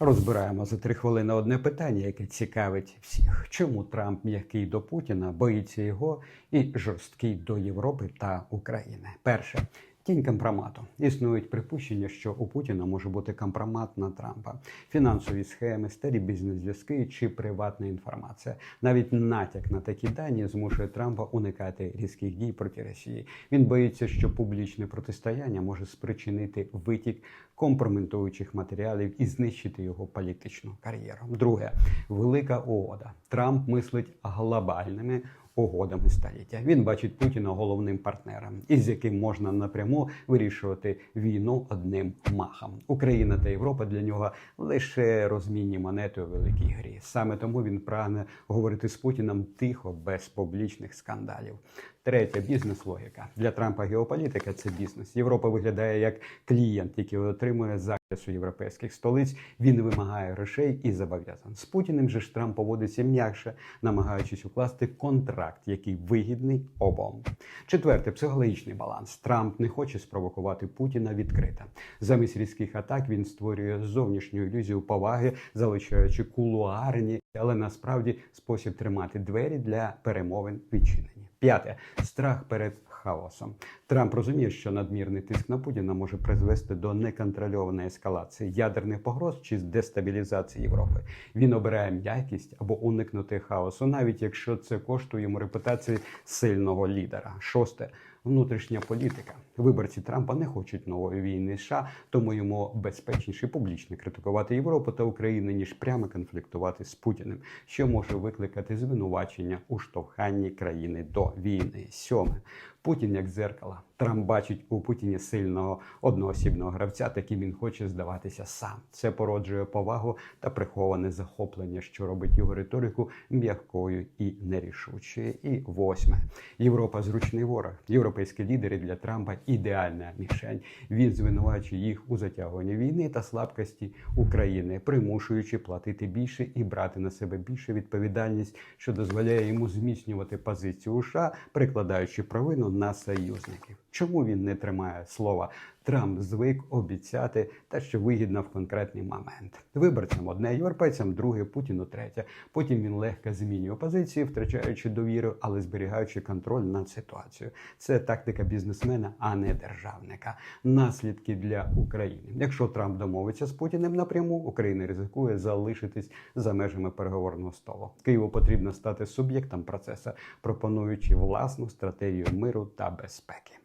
Розбираємо за три хвилини одне питання, яке цікавить всіх. Чому Трамп м'який до Путіна, боїться його і жорсткий до Європи та України? Перше. Тінь компромату. Існують припущення, що у Путіна може бути компромат на Трампа, фінансові схеми, старі бізнес-зв'язки чи приватна інформація. Навіть натяк на такі дані змушує Трампа уникати різких дій проти Росії. Він боїться, що публічне протистояння може спричинити витік компрометуючих матеріалів і знищити його політичну кар'єру. Друге, велика угода. Трамп мислить глобальними угодами століття. Він бачить Путіна головним партнером, із яким можна напряму вирішувати війну одним махом. Україна та Європа для нього лише розмінні монети у великій грі. Саме тому він прагне говорити з Путіном тихо, без публічних скандалів. Третя бізнес-логіка для Трампа геополітика це бізнес. Європа виглядає як клієнт, який отримує захист у європейських столиць. Він вимагає грошей і зобов'язань. З Путіним же ж Трамп поводиться м'якше, намагаючись укласти контракт, який вигідний обом. Четверте психологічний баланс. Трамп не хоче спровокувати Путіна відкрито. Замість різких атак він створює зовнішню ілюзію поваги, залишаючи кулуарні, але насправді спосіб тримати двері для перемовин відчинені. П'яте страх перед хаосом. Трамп розуміє, що надмірний тиск на Путіна може призвести до неконтрольованої ескалації ядерних погроз чи дестабілізації Європи. Він обирає м'якість або уникнути хаосу, навіть якщо це коштує йому репутації сильного лідера. Шосте. Внутрішня політика. Виборці Трампа не хочуть нової війни США, тому йому безпечніше публічно критикувати Європу та Україну, ніж прямо конфліктувати з Путіним, що може викликати звинувачення у штовханні країни до війни. Сьоме. Путін як дзеркало. Трамп бачить у Путіні сильного одноосібного гравця, таким він хоче здаватися сам. Це породжує повагу та приховане захоплення, що робить його риторику м'якою і нерішучою. І восьме Європа зручний ворог. Європейські лідери для Трампа ідеальна мішень. Він звинувачує їх у затягуванні війни та слабкості України, примушуючи платити більше і брати на себе більше відповідальність, що дозволяє йому зміцнювати позицію США, прикладаючи провину на союзників. Чому він не тримає слова? Трамп звик обіцяти те, що вигідно в конкретний момент. Виборцям одне, європейцям друге, Путіну третє. Потім він легко змінює позиції, втрачаючи довіру, але зберігаючи контроль над ситуацією. Це тактика бізнесмена, а не державника. Наслідки для України. Якщо Трамп домовиться з Путіним напряму, Україна ризикує залишитись за межами переговорного столу. Києву потрібно стати суб'єктом процесу, пропонуючи власну стратегію миру та безпеки.